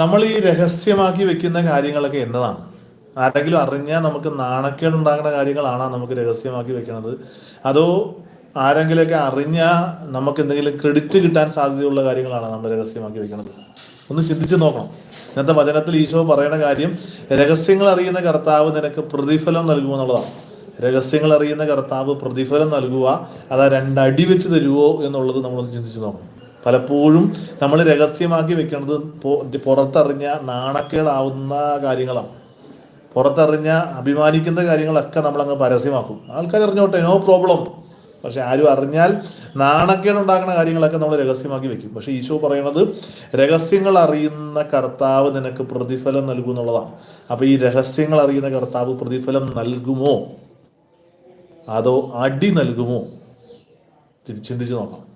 നമ്മൾ ഈ രഹസ്യമാക്കി വെക്കുന്ന കാര്യങ്ങളൊക്കെ എന്നതാണ്? ആരെങ്കിലും അറിഞ്ഞാൽ നമുക്ക് നാണക്കേട് ഉണ്ടാകുന്ന കാര്യങ്ങളാണോ നമുക്ക് രഹസ്യമാക്കി വെക്കുന്നത് അതോ ആരെങ്കിലുമൊക്കെ അറിഞ്ഞാൽ നമുക്ക് എന്തെങ്കിലും ക്രെഡിറ്റ് കിട്ടാൻ സാധ്യതയുള്ള കാര്യങ്ങളാണ് നമ്മൾ രഹസ്യമാക്കി വെക്കുന്നത് ഒന്ന് ചിന്തിച്ചു നോക്കണം. ഇന്നത്തെ വചനത്തിൽ ഈശോ പറയുന്ന കാര്യം രഹസ്യങ്ങൾ അറിയുന്ന കർത്താവ് നിനക്ക് പ്രതിഫലം നൽകുമെന്നുള്ളതാണ് രഹസ്യങ്ങൾ അറിയുന്ന കർത്താവ് പ്രതിഫലം നൽകുക അതാ രണ്ടടി വെച്ച് തരുമോ എന്നുള്ളത് നമ്മളൊന്ന് ചിന്തിച്ചു നോക്കണം. പലപ്പോഴും നമ്മൾ രഹസ്യമാക്കി വെക്കുന്നത് പുറത്തറിഞ്ഞ നാണക്കേടാവുന്ന കാര്യങ്ങളാണ്. പുറത്തറിഞ്ഞ അഭിമാനിക്കുന്ന കാര്യങ്ങളൊക്കെ നമ്മളങ്ങ് പരസ്യമാക്കും. ആൾക്കാർ അറിഞ്ഞോട്ടെ നോ പ്രോബ്ലം പക്ഷെ ആരും അറിഞ്ഞാൽ നാണക്കേട് ഉണ്ടാക്കുന്ന കാര്യങ്ങളൊക്കെ നമ്മൾ രഹസ്യമാക്കി വെക്കും. പക്ഷെ ഈശോ പറയണത് രഹസ്യങ്ങൾ അറിയുന്ന കർത്താവ് നിനക്ക് പ്രതിഫലം നൽകും എന്നുള്ളതാണ്. അപ്പൊ ഈ രഹസ്യങ്ങൾ അറിയുന്ന കർത്താവ് പ്രതിഫലം നൽകുമോ? അതോ അടി നൽകുമോ? ചിന്തിച്ചു നോക്കാം